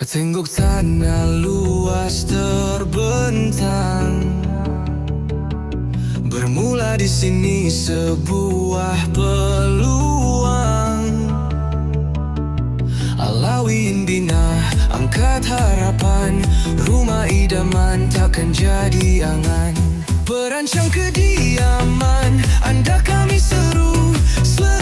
Tengok tanah luas terbentang. Bermula di sini sebuah peluang. Alawin bina, angkat harapan. Rumah idaman takkan jadi angan. Berancang kediaman, anda kami seru. Seluruh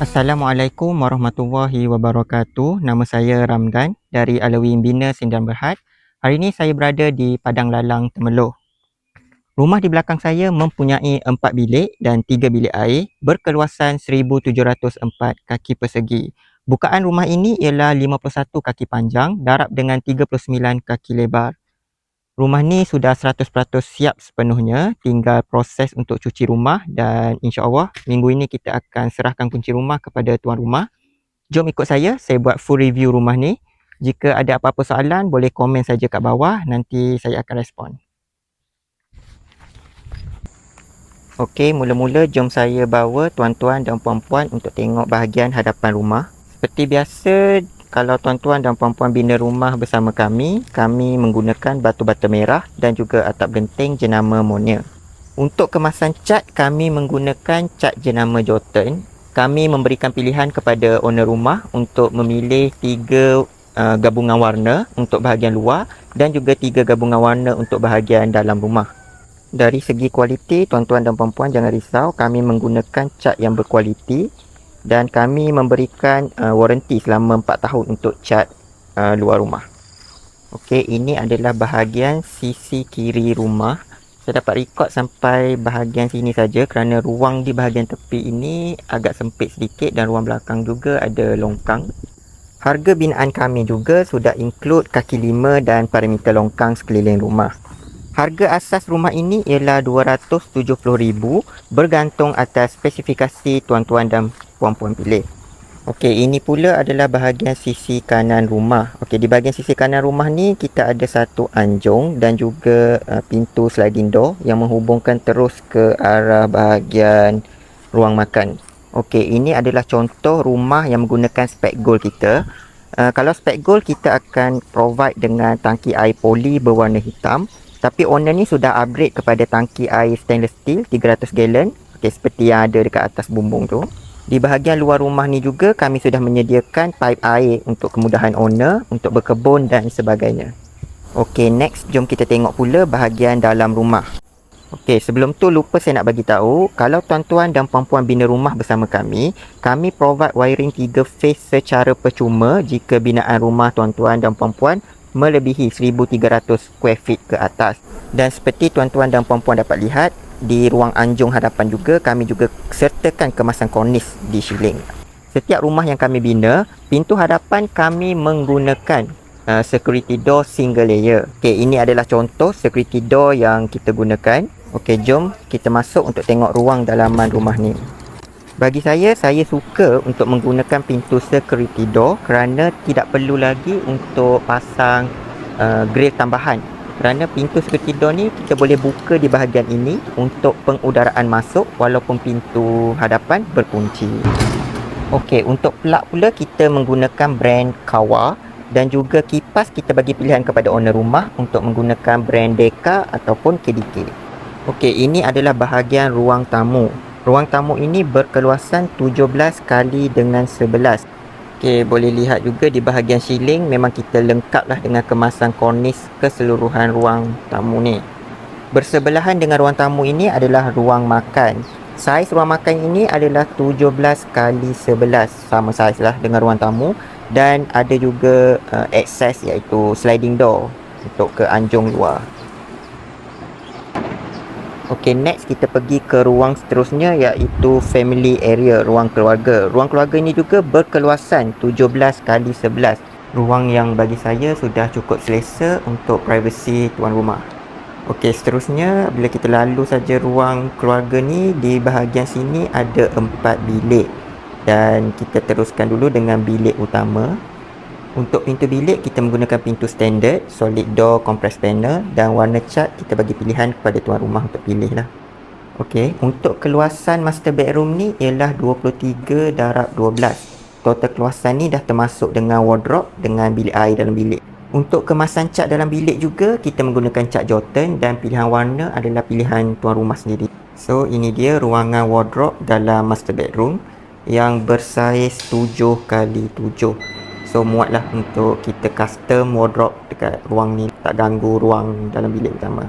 Assalamualaikum warahmatullahi wabarakatuh. Nama saya Ramdan dari Alawi Bina Sindang Berhad. Hari ini saya berada di Padang Lalang Temeloh. Rumah di belakang saya mempunyai empat bilik dan tiga bilik air berkeluasan 1704 kaki persegi. Bukaan rumah ini ialah 51 kaki panjang darab dengan 39 kaki lebar. Rumah ni sudah 100% siap sepenuhnya, tinggal proses untuk cuci rumah dan insya-Allah minggu ini kita akan serahkan kunci rumah kepada tuan rumah. Jom ikut saya, saya buat full review rumah ni. Jika ada apa-apa soalan boleh komen saja kat bawah, nanti saya akan respon. Okey, mula-mula jom saya bawa tuan-tuan dan puan-puan untuk tengok bahagian hadapan rumah. Seperti biasa, kalau tuan-tuan dan puan-puan bina rumah bersama kami, kami menggunakan batu bata merah dan juga atap genting jenama Monia. Untuk kemasan cat, kami menggunakan cat jenama Jotun. Kami memberikan pilihan kepada owner rumah untuk memilih tiga uh, gabungan warna untuk bahagian luar dan juga tiga gabungan warna untuk bahagian dalam rumah. Dari segi kualiti, tuan-tuan dan puan-puan jangan risau, kami menggunakan cat yang berkualiti dan kami memberikan uh, waranti selama 4 tahun untuk cat uh, luar rumah. Okey, ini adalah bahagian sisi kiri rumah. Saya dapat rekod sampai bahagian sini saja kerana ruang di bahagian tepi ini agak sempit sedikit dan ruang belakang juga ada longkang. Harga binaan kami juga sudah include kaki lima dan parameter longkang sekeliling rumah. Harga asas rumah ini ialah RM270,000 bergantung atas spesifikasi tuan-tuan dan puan-puan pilih. Okey, ini pula adalah bahagian sisi kanan rumah. Okey, di bahagian sisi kanan rumah ni kita ada satu anjung dan juga uh, pintu sliding door yang menghubungkan terus ke arah bahagian ruang makan. Okey, ini adalah contoh rumah yang menggunakan spek gold kita. Uh, kalau spek gold kita akan provide dengan tangki air poli berwarna hitam tapi owner ni sudah upgrade kepada tangki air stainless steel 300 gallon. Okay, seperti yang ada dekat atas bumbung tu. Di bahagian luar rumah ni juga kami sudah menyediakan pipe air untuk kemudahan owner untuk berkebun dan sebagainya. Okey, next jom kita tengok pula bahagian dalam rumah. Okey, sebelum tu lupa saya nak bagi tahu, kalau tuan-tuan dan puan-puan bina rumah bersama kami, kami provide wiring 3 phase secara percuma jika binaan rumah tuan-tuan dan puan-puan melebihi 1300 square feet ke atas. Dan seperti tuan-tuan dan puan-puan dapat lihat, di ruang anjung hadapan juga kami juga sertakan kemasan kornis di shieling. Setiap rumah yang kami bina, pintu hadapan kami menggunakan uh, security door single layer. Okey, ini adalah contoh security door yang kita gunakan. Okey, jom kita masuk untuk tengok ruang dalaman rumah ni. Bagi saya, saya suka untuk menggunakan pintu security door kerana tidak perlu lagi untuk pasang uh, grill tambahan. Kerana pintu security door ni kita boleh buka di bahagian ini untuk pengudaraan masuk walaupun pintu hadapan berkunci. Okey, untuk plug pula kita menggunakan brand Kawa dan juga kipas kita bagi pilihan kepada owner rumah untuk menggunakan brand Deka ataupun KDK. Okey, ini adalah bahagian ruang tamu. Ruang tamu ini berkeluasan 17 kali dengan 11. Okey, boleh lihat juga di bahagian ceiling memang kita lengkaplah dengan kemasan kornis keseluruhan ruang tamu ni. Bersebelahan dengan ruang tamu ini adalah ruang makan. Saiz ruang makan ini adalah 17 kali 11 sama saiz lah dengan ruang tamu dan ada juga uh, access iaitu sliding door untuk ke anjung luar. Okey, next kita pergi ke ruang seterusnya iaitu family area, ruang keluarga. Ruang keluarga ini juga berkeluasan 17 kali 11. Ruang yang bagi saya sudah cukup selesa untuk privacy tuan rumah. Okey, seterusnya bila kita lalu saja ruang keluarga ni di bahagian sini ada empat bilik. Dan kita teruskan dulu dengan bilik utama. Untuk pintu bilik kita menggunakan pintu standard, solid door compressed panel dan warna cat kita bagi pilihan kepada tuan rumah untuk pilih lah. Okey, untuk keluasan master bedroom ni ialah 23 darab 12. Total keluasan ni dah termasuk dengan wardrobe dengan bilik air dalam bilik. Untuk kemasan cat dalam bilik juga kita menggunakan cat Jordan dan pilihan warna adalah pilihan tuan rumah sendiri. So ini dia ruangan wardrobe dalam master bedroom yang bersaiz 7 kali 7 So muatlah untuk kita custom wardrobe dekat ruang ni. Tak ganggu ruang dalam bilik utama.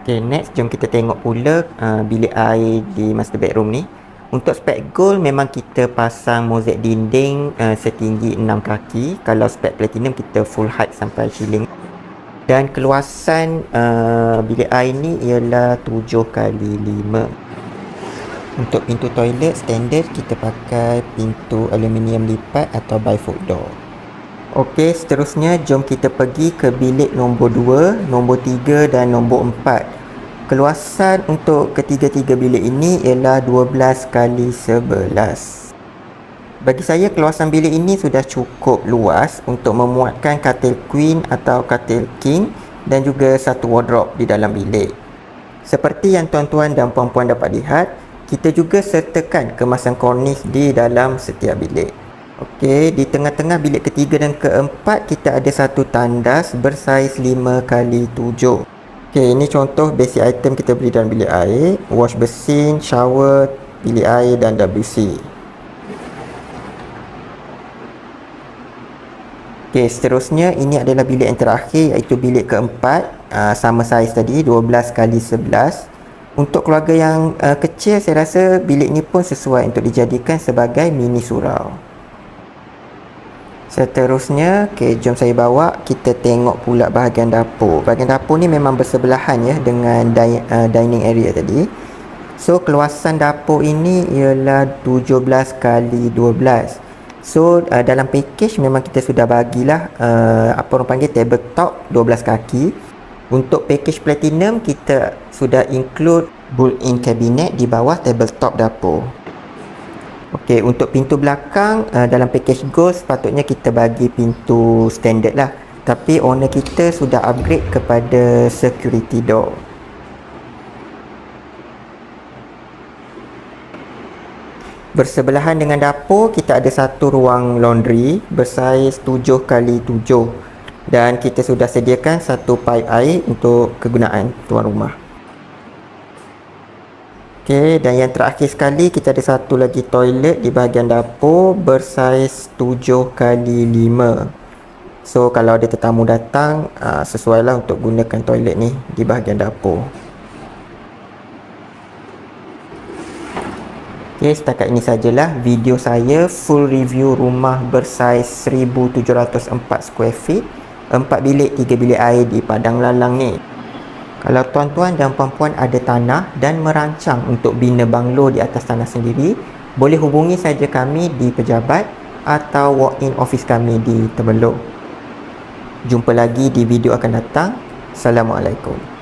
Okay next jom kita tengok pula uh, bilik air di master bedroom ni. Untuk spek gold memang kita pasang mozaik dinding uh, setinggi 6 kaki. Kalau spek platinum kita full height sampai ceiling. Dan keluasan uh, bilik air ni ialah 7 kali 5 untuk pintu toilet standard kita pakai pintu aluminium lipat atau bifold door. Okey, seterusnya jom kita pergi ke bilik nombor 2, nombor 3 dan nombor 4. Keluasan untuk ketiga-tiga bilik ini ialah 12 kali 11. Bagi saya keluasan bilik ini sudah cukup luas untuk memuatkan katil queen atau katil king dan juga satu wardrobe di dalam bilik. Seperti yang tuan-tuan dan puan-puan dapat lihat, kita juga sertakan kemasan kornis di dalam setiap bilik. Okey, di tengah-tengah bilik ketiga dan keempat kita ada satu tandas bersaiz 5 kali 7. Okey, ini contoh basic item kita beli dalam bilik air, wash basin, shower, bilik air dan WC. Okey, seterusnya ini adalah bilik yang terakhir iaitu bilik keempat, uh, sama saiz tadi 12 kali 11. Untuk keluarga yang uh, kecil saya rasa bilik ni pun sesuai untuk dijadikan sebagai mini surau. Seterusnya, okay, jom saya bawa kita tengok pula bahagian dapur. Bahagian dapur ni memang bersebelahan ya dengan di, uh, dining area tadi. So, keluasan dapur ini ialah 17 kali 12. So, uh, dalam package memang kita sudah bagilah uh, apa orang panggil tabletop 12 kaki. Untuk package platinum kita sudah include built-in cabinet di bawah tabletop dapur. Okey, untuk pintu belakang uh, dalam package gold sepatutnya kita bagi pintu standard lah. Tapi owner kita sudah upgrade kepada security door. Bersebelahan dengan dapur, kita ada satu ruang laundry bersaiz 7 kali 7 dan kita sudah sediakan satu pipe air untuk kegunaan tuan rumah. Okey, dan yang terakhir sekali kita ada satu lagi toilet di bahagian dapur bersaiz 7 kali 5. So kalau ada tetamu datang, uh, sesuailah untuk gunakan toilet ni di bahagian dapur. Okey, setakat ini sajalah video saya full review rumah bersaiz 1704 square feet, 4 bilik, 3 bilik air di Padang Lalang ni. Kalau tuan-tuan dan puan-puan ada tanah dan merancang untuk bina banglo di atas tanah sendiri, boleh hubungi saja kami di pejabat atau walk-in office kami di Temeluk. Jumpa lagi di video akan datang. Assalamualaikum.